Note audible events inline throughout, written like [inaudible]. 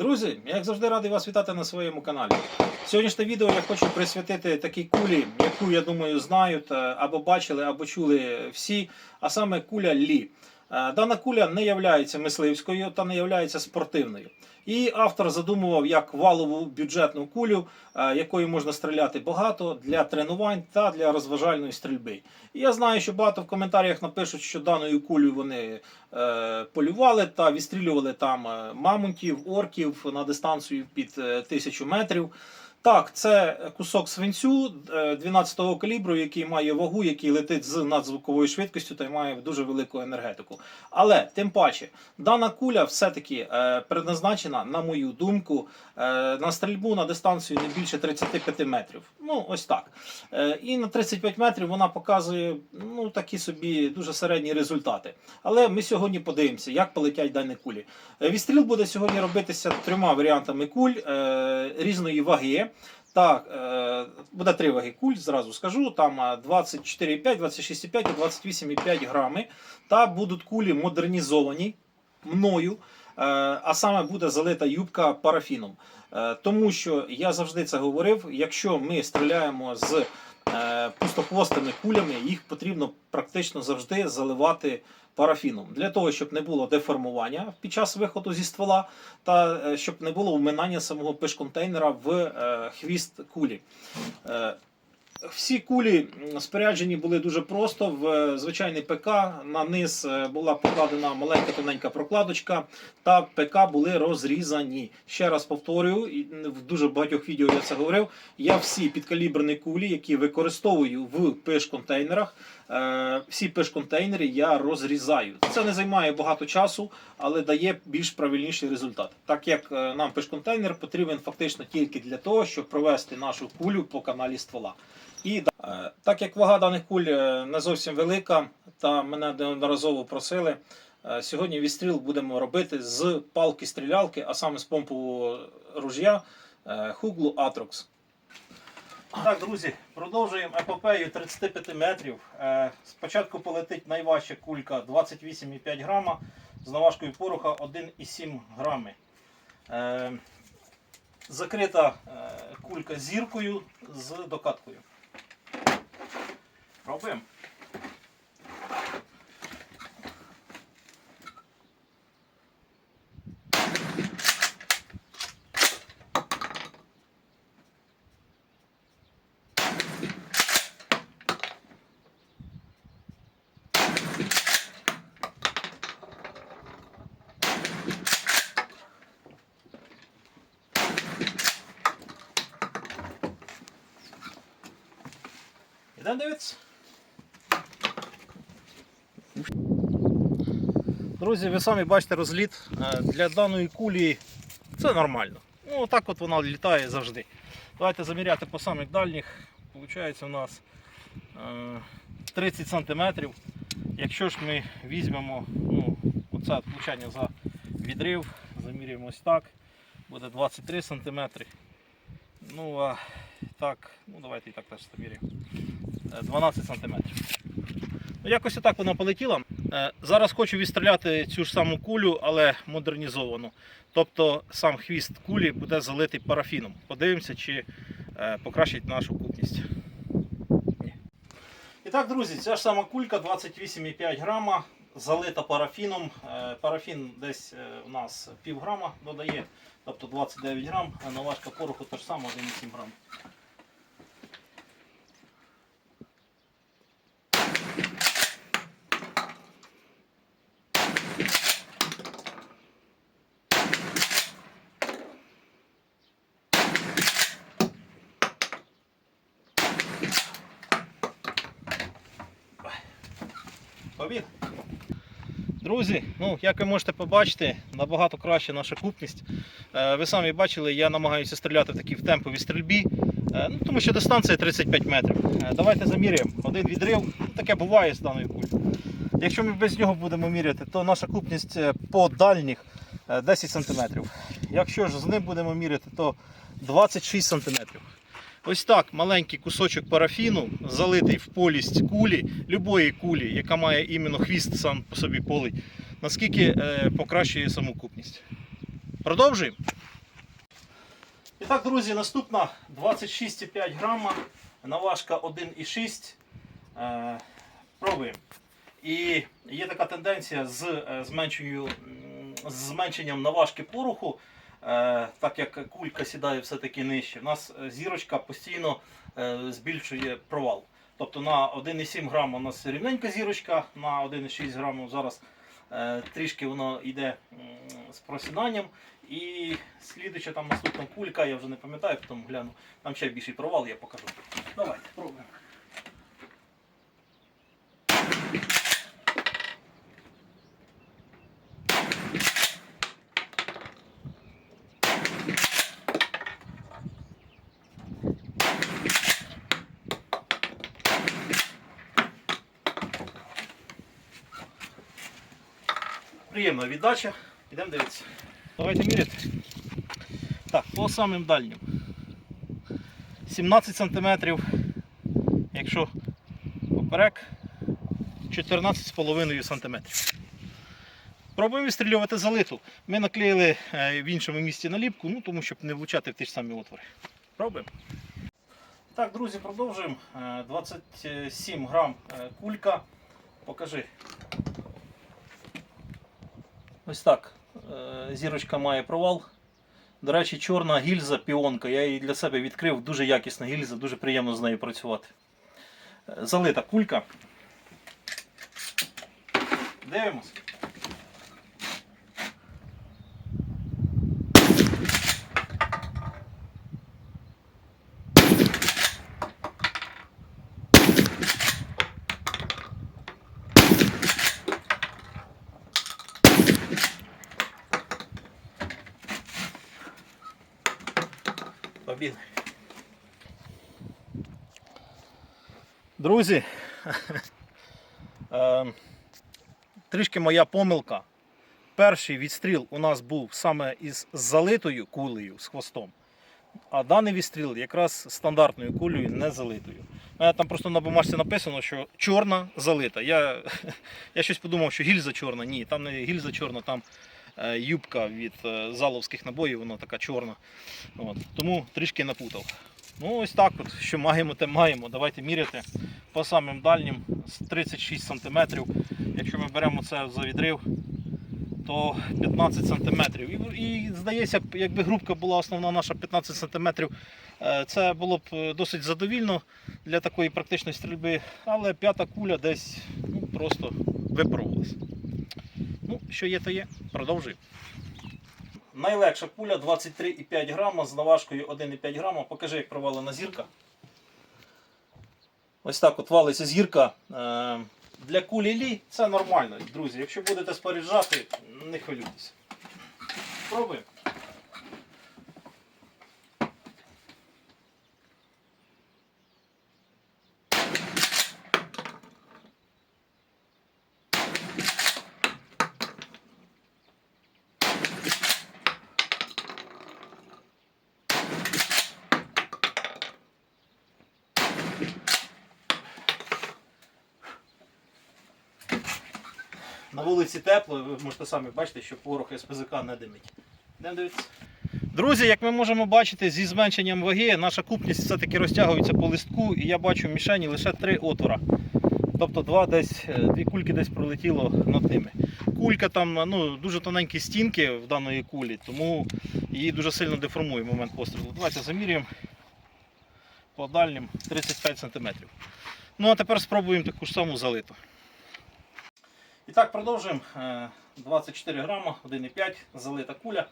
Друзі, я як завжди радий вас вітати на своєму каналі. Сьогоднішнє відео я хочу присвятити такій кулі, яку я думаю знають е, або бачили, або чули всі, а саме куля Лі. Е, Дана куля не є мисливською та не є спортивною. І автор задумував як валову бюджетну кулю, е, якою можна стріляти багато для тренувань та для розважальної стрільби. І я знаю, що багато в коментарях напишуть, що даною кулею вони е, полювали та відстрілювали там е, мамонтів, орків на дистанцію під тисячу метрів. Так, це кусок свинцю е, 12-го калібру, який має вагу, який летить з надзвуковою швидкістю та й має дуже велику енергетику. Але тим паче, дана куля все-таки е, предназначена, на мою думку, е, на стрільбу на дистанцію не більше 35 метрів. Ну, ось так. Е, і на 35 метрів вона показує ну, такі собі дуже середні результати. Але ми сьогодні подивимося, як полетять дані кулі. Е, Відстріл буде сьогодні робитися трьома варіантами куль е, різної ваги. Так, е, буде три ваги куль, зразу скажу. Там е, 24,5, 26,5 і 28,5 грами. Та будуть кулі модернізовані мною. е, А саме буде залита юбка парафіном. Е, Тому що я завжди це говорив: якщо ми стріляємо з е, пустохвостими кулями, їх потрібно практично завжди заливати парафіном для того, щоб не було деформування під час виходу зі ствола, та е, щоб не було вминання самого пиш-контейнера в е, хвіст кулі. Всі кулі споряджені були дуже просто. В е, звичайний ПК на низ е, була покладена маленька тоненька прокладочка, та ПК були розрізані. Ще раз повторюю, в дуже багатьох відео я це говорив. Я всі підкаліберні кулі, які використовую в пиш-контейнерах, е, всі пиш-контейнери я розрізаю. Це не займає багато часу, але дає більш правильніший результат. Так як е, нам пиш-контейнер потрібен фактично тільки для того, щоб провести нашу кулю по каналі ствола. І е, так як вага даних куль е, не зовсім велика, та мене неодноразово просили. е, Сьогодні відстріл будемо робити з палки стрілялки, а саме з помпу ружя е, Хуглу Atrox. Так, друзі, продовжуємо епопею 35 метрів. Е, Спочатку полетить найважча кулька 28,5 грама з наважкою пороха 1,7 грами. Е, Закрита е, кулька зіркою з докаткою. Пробуємо. Дивитися. Друзі, ви самі бачите розліт. Е, Для даної кулі це нормально. Ну, так от вона літає завжди. Давайте заміряти по самих дальніх. Получається у нас е, 30 см. Якщо ж ми візьмемо ну, оце відлучання за відрив, замірюємо ось так, буде 23 см. Ну а так, ну давайте і так теж заміряємо. Е, 12 см. Ну, якось отак вона полетіла. Е, Зараз хочу відстріляти цю ж саму кулю, але модернізовану. Тобто сам хвіст кулі буде залитий парафіном. Подивимося, чи е, покращить нашу купність. І так, друзі, ця ж сама кулька 28,5 грама, залита парафіном. Е, Парафін десь у нас пів грама додає, тобто 29 грам, а наважка пороху теж сама 1,7 грам. Побіг. Друзі, ну як ви можете побачити, набагато краще наша купність. Е, Ви самі бачили, я намагаюся стріляти в такій в темповій стрільбі, е, ну, тому що дистанція 35 метрів. Е, Давайте заміряємо. Один відрив, ну, таке буває з даною кулею. Якщо ми без нього будемо міряти, то наша купність по дальніх е, 10 см. Якщо ж з ним будемо міряти, то 26 см. Ось так маленький кусочок парафіну, залитий в полість кулі, любої кулі, яка має іменно хвіст сам по собі полий, наскільки е, покращує саму купність. Продовжуємо. так, друзі, наступна 26,5 грама, наважка 1,6. Е, пробуємо. І є така тенденція з, е, зменшенням наважки пороху, так як кулька сідає все-таки нижче. У нас е, зірочка постійно е, збільшує провал. Тобто на 1,7 грам у нас рівненька зірочка, на 1,6 грам зараз е, трішки воно йде з просіданням. І слідуча там наступна кулька, я вже не пам'ятаю, потім гляну. Там ще більший провал, я покажу. Давайте, пробуємо. Приємна віддача. Йдемо дивитися. Давайте міряти. Так, по самим дальнім. 17 см, якщо поперек, 14,5 см. Пробуємо відстрілювати залиту. Ми наклеїли е, в іншому місці наліпку, ну, тому щоб не влучати в ті ж самі отвори. Пробуємо. Так, друзі, продовжуємо. Е, 27 грам е, кулька. Покажи. Ось так. Е, Зірочка має провал. До речі, чорна гільза піонка. Я її для себе відкрив. Дуже якісна гільза, дуже приємно з нею працювати. Е, Залита кулька. Дивимось. Побігли. Друзі, [laughs] е, трішки моя помилка. Перший відстріл у нас був саме із залитою кулею з хвостом. А даний відстріл якраз стандартною кулею не залитою. Там просто на бумажці написано, що чорна залита. Я, [laughs] я щось подумав, що гільза чорна. Ні, там не гільза чорна, там юбка від е, заловських набоїв, вона така чорна. От. Тому трішки напутав. Ну ось так от, що маємо, те маємо. Давайте міряти по самим дальнім з 36 см. Якщо ми беремо це за відрив, то 15 см. І, і здається, якби грубка була основна наша 15 см, е, це було б е, досить задовільно для такої практичної стрільби, але п'ята куля десь ну, просто випробувалась. Ну, що є, то є. Продовжуємо. Найлегша пуля 23,5 грама з наважкою 1,5 грама. Покажи, як провалена зірка. Ось так от валиться зірка. Е, Для кулі лі це нормально, друзі. Якщо будете споряджати, не хвилюйтеся. Пробуємо. На вулиці тепло, ви можете самі бачити, що порох СПЗК не димить. Йдемо дивитися. Друзі, як ми можемо бачити, зі зменшенням ваги наша купність все-таки розтягується по листку, і я бачу в мішені лише три отвора. Тобто два десь, е, дві кульки десь пролетіло над ними. Кулька там ну, дуже тоненькі стінки в даної кулі, тому її дуже сильно деформує момент пострілу. Давайте замірюємо по дальнім 35 см. Ну а тепер спробуємо таку ж саму залиту. І так, продовжуємо. Е, 24 грама, 1,5, залита куля.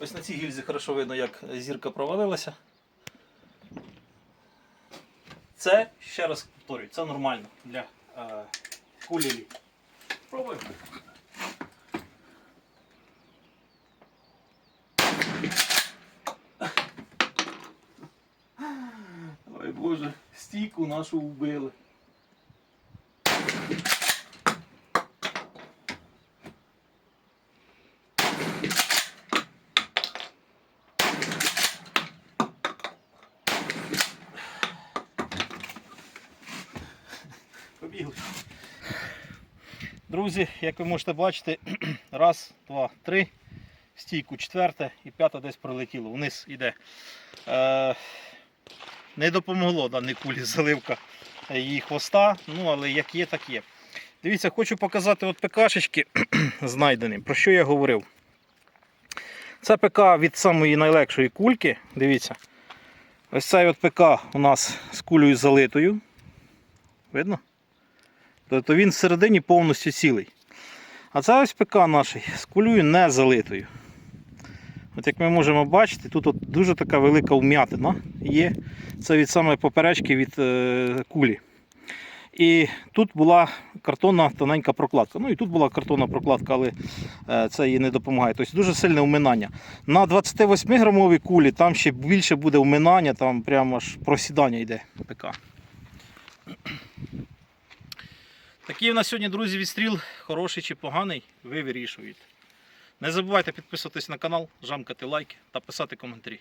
Ось на цій гільзі хорошо видно, як зірка провалилася. Це, ще раз повторюю, це нормально для е, кулі лі. Пробуємо. Ой Боже, стійку нашу вбили. Друзі, як ви можете бачити, [clears throat] раз, два, три. стійку четверте і п'ята десь пролетіло. Вниз іде. Е, не допомогло даній кулі заливка її хвоста, ну але як є, так є. Дивіться, хочу показати от ПКшечки [clears throat] знайдені. Про що я говорив? Це ПК від самої найлегшої кульки. Дивіться. Ось цей от ПК у нас з кулею залитою. Видно? Тобто він всередині повністю цілий. А це ось ПК наш з кулею не залитою. От як ми можемо бачити, тут от дуже така велика вм'ятина є. Це від саме поперечки від е, кулі. І тут була картонна тоненька прокладка. Ну і тут була картонна прокладка, але е, це їй не допомагає. Тобто дуже сильне вминання. На 28 грамовій кулі там ще більше буде вминання, там прямо аж просідання йде ПК. Такий у нас сьогодні, друзі, відстріл, хороший чи поганий, ви вирішуєте. Не забувайте підписуватись на канал, жамкати лайки та писати коментарі.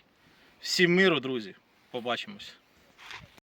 Всім миру, друзі! Побачимось!